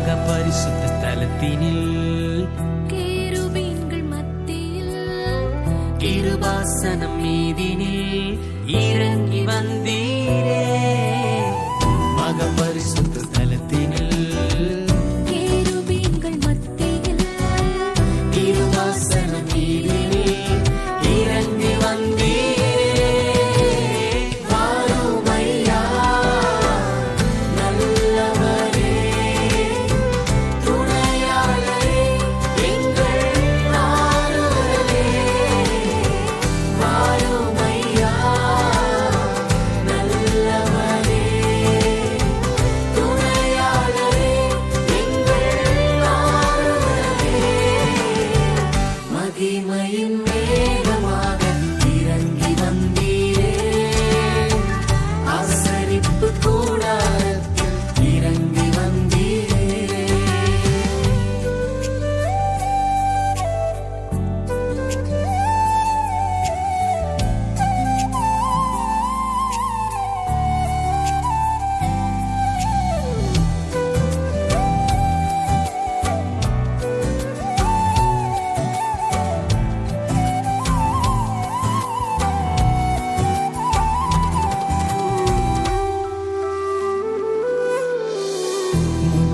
மக பரிசுத்த ஸ்தலத்தினில். கேருபீன்கள் மத்தியில். கிருபாசனம் மீதினில். இறங்கி வந்தீரே. மக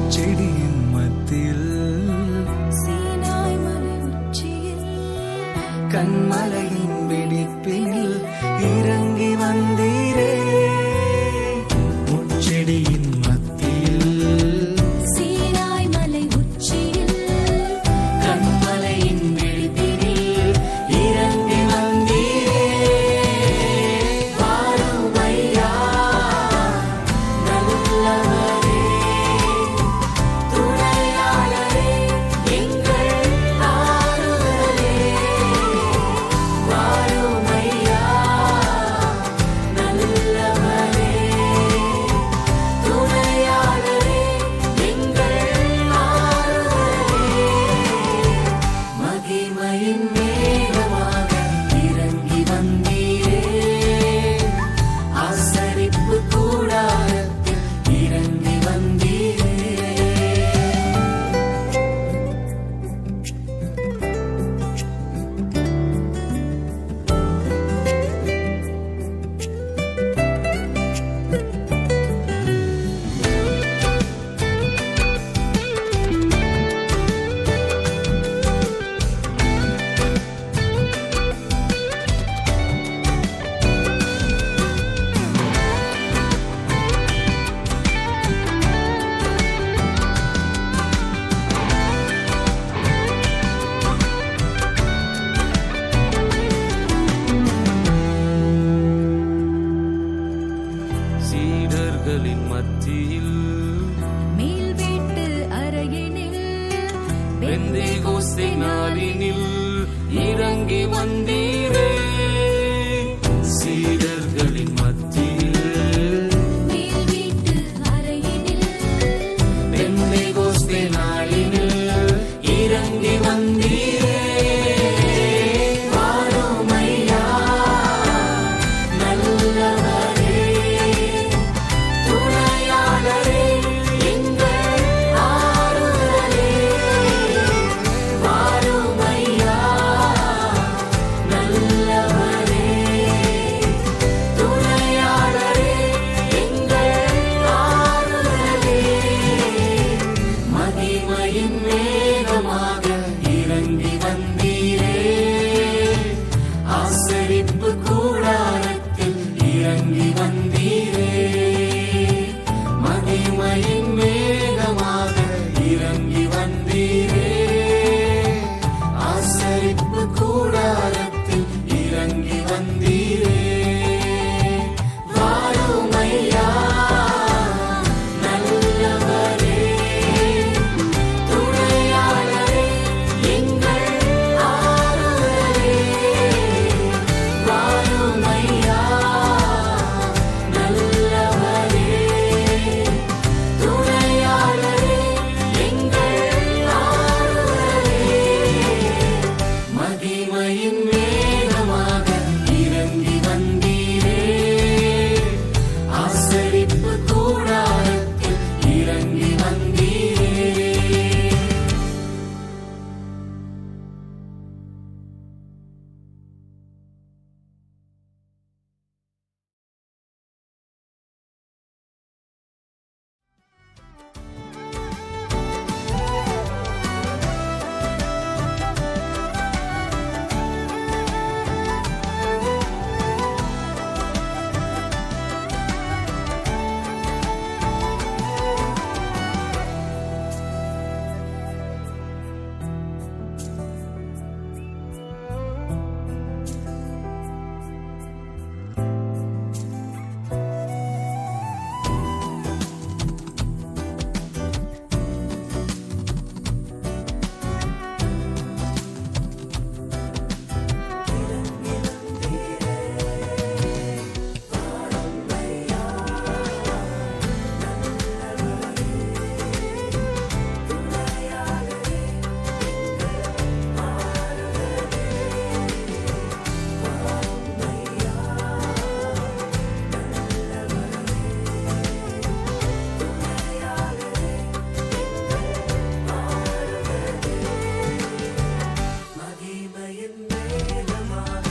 செடியின் மத்தில் கண்மல சீடர்களின் மத்தியில். மேல் வீட்டு அறையினில் பெந்தை கோஸ்தை நாளினில் இறங்கி வந்தீரே. In the money.